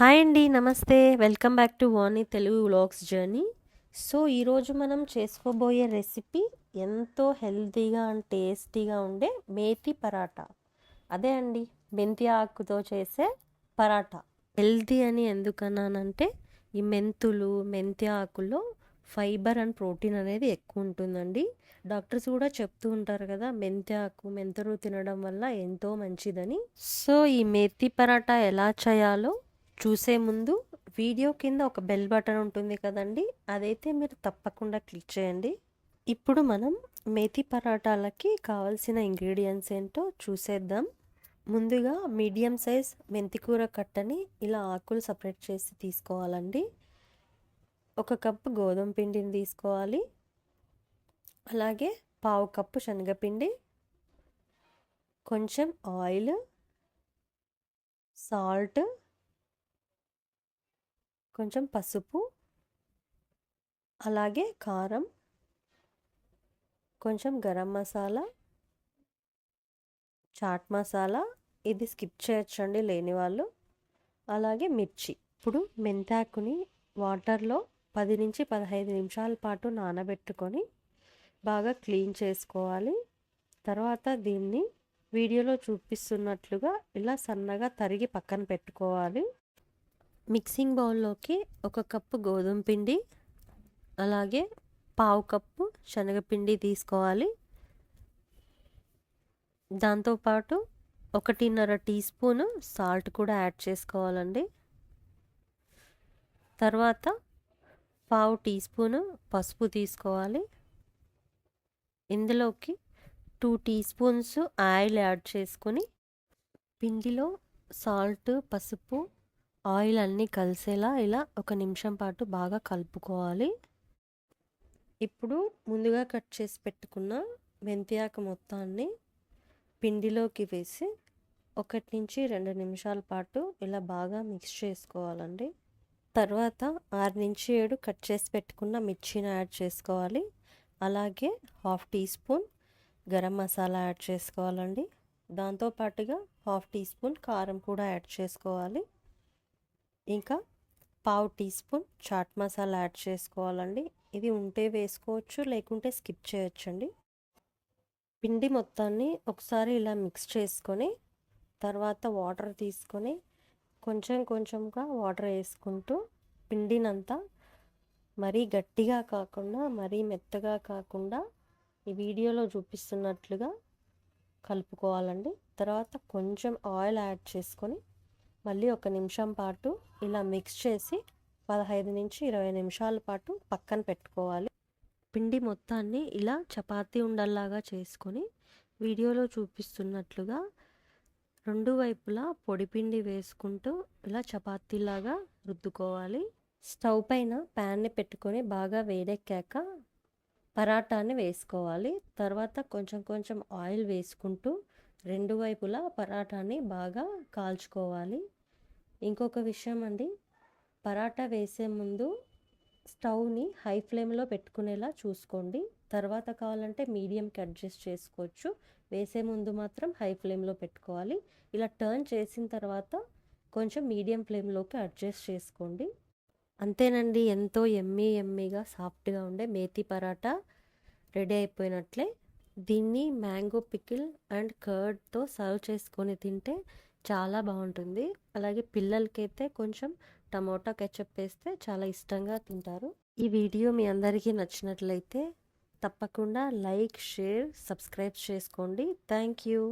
Hi అండి నమస్తే. Welcome back to Vani Telugu vlogs journey. So ఈరోజు మనం చేసుకోబోయే రెసిపీ ఎంతో హెల్తీగా అండ్ టేస్టీగా ఉండే మేతి పరాటా. అదే అండి మెంతి ఆకుతో చేసే పరాటా. హెల్తీ అని ఎందుకన్నానంటే ఈ మెంతులు మెంతి ఆకుల్లో ఫైబర్ అండ్ ప్రోటీన్ అనేది ఎక్కువ ఉంటుందండి. డాక్టర్స్ కూడా చెప్తూ ఉంటారు కదా మెంతి ఆకు మెంతులు తినడం వల్ల ఎంతో మంచిదని. సో ఈ మేతి పరాటా ఎలా చేయాలో చూసే ముందు వీడియో కింద ఒక బెల్ బటన్ ఉంటుంది కదండి అదైతే మీరు తప్పకుండా క్లిక్ చేయండి. ఇప్పుడు మనం మేతి పరాటాలకి కావాల్సిన ఇంగ్రీడియంట్స్ ఏంటో చూసేద్దాం. ముందుగా మీడియం సైజ్ మెంతికూర కట్టని ఇలా ఆకులు సపరేట్ చేసి తీసుకోవాలండి. ఒక కప్పు గోధుమ పిండిని తీసుకోవాలి. అలాగే పావు కప్పు శనగపిండి కొంచెం ఆయిల్ సాల్ట్ కొంచెం పసుపు అలాగే కారం కొంచెం గరం మసాలా చాట్ మసాలా. ఇది స్కిప్ చేయొచ్చండి లేని వాళ్ళు. అలాగే మిర్చి. ఇప్పుడు మెంతాకుని వాటర్లో పది నుంచి పదహైదు నిమిషాల పాటు నానబెట్టుకొని బాగా క్లీన్ చేసుకోవాలి. తర్వాత దీన్ని వీడియోలో చూపిస్తున్నట్లుగా ఇలా సన్నగా తరిగి పక్కన పెట్టుకోవాలి. మిక్సింగ్ బౌల్లోకి ఒక కప్పు గోధుమ పిండి అలాగే పావు కప్పు శనగపిండి తీసుకోవాలి. దాంతోపాటు ఒకటిన్నర టీ స్పూను సాల్ట్ కూడా యాడ్ చేసుకోవాలండి. తర్వాత పావు టీ స్పూను పసుపు తీసుకోవాలి. ఇందులోకి two teaspoons oil add చేసుకొని పిండిలో సాల్ట్ పసుపు ఆయిల్ అన్నీ కలిసేలా ఇలా ఒక నిమిషం పాటు బాగా కలుపుకోవాలి. ఇప్పుడు ముందుగా కట్ చేసి పెట్టుకున్న మెంతియాకు మొత్తాన్ని పిండిలోకి వేసి ఒకటి నుంచి రెండు నిమిషాల పాటు ఇలా బాగా మిక్స్ చేసుకోవాలండి. తర్వాత ఆరు నుంచి ఏడు కట్ చేసి పెట్టుకున్న మిర్చిని యాడ్ చేసుకోవాలి. అలాగే half teaspoon garam masala add చేసుకోవాలండి. దాంతోపాటుగా హాఫ్ టీ స్పూన్ కారం కూడా యాడ్ చేసుకోవాలి. ఇంకా పావు teaspoon chaat masala add చేసుకోవాలండి. ఇది ఉంటే వేసుకోవచ్చు లేకుంటే స్కిప్ చేయొచ్చండి. పిండి మొత్తాన్ని ఒకసారి ఇలా మిక్స్ చేసుకొని తర్వాత వాటర్ తీసుకొని కొంచెం కొంచెంగా వాటర్ వేసుకుంటూ పిండినంతా మరీ గట్టిగా కాకుండా మరీ మెత్తగా కాకుండా ఈ వీడియోలో చూపిస్తున్నట్లుగా కలుపుకోవాలండి. తర్వాత కొంచెం ఆయిల్ యాడ్ చేసుకొని మళ్ళీ ఒక నిమిషం పాటు ఇలా మిక్స్ చేసి పదహైదు నుంచి ఇరవై నిమిషాల పాటు పక్కన పెట్టుకోవాలి. పిండి మొత్తాన్ని ఇలా చపాతీ ఉండల్లాగా చేసుకొని వీడియోలో చూపిస్తున్నట్లుగా రెండు వైపులా పొడిపిండి వేసుకుంటూ ఇలా చపాతీలాగా రుద్దుకోవాలి. స్టవ్ పైన ప్యాన్ని పెట్టుకొని బాగా వేడెక్కాక పరాటాని వేసుకోవాలి. తర్వాత కొంచెం కొంచెం ఆయిల్ వేసుకుంటూ రెండు వైపులా పరాటాని బాగా కాల్చుకోవాలి. ఇంకొక విషయం అండి పరాటా వేసే ముందు స్టవ్ని హై ఫ్లేమ్లో పెట్టుకునేలా చూసుకోండి. తర్వాత కావాలంటే మీడియంకి అడ్జస్ట్ చేసుకోవచ్చు. వేసే ముందు మాత్రం హై ఫ్లేమ్లో పెట్టుకోవాలి. ఇలా టర్న్ చేసిన తర్వాత కొంచెం మీడియం ఫ్లేమ్లోకి అడ్జస్ట్ చేసుకోండి. అంతేనండి ఎంతో ఎమ్మీ ఎమ్మీగా సాఫ్ట్గా ఉండే మేతి పరాటా రెడీ అయిపోయినట్లే. దీన్ని మ్యాంగో పికిల్ అండ్ కర్డ్తో సర్వ్ చేసుకొని తింటే చాలా బాగుంటుంది. అలాగే పిల్లలకైతే కొంచెం టమోటా కెచప్ వేస్తే చాలా ఇష్టంగా తింటారు. ఈ వీడియో మీ అందరికీ నచ్చినట్లయితే తప్పకుండా లైక్ షేర్ సబ్స్క్రైబ్ చేసుకోండి. Thank you.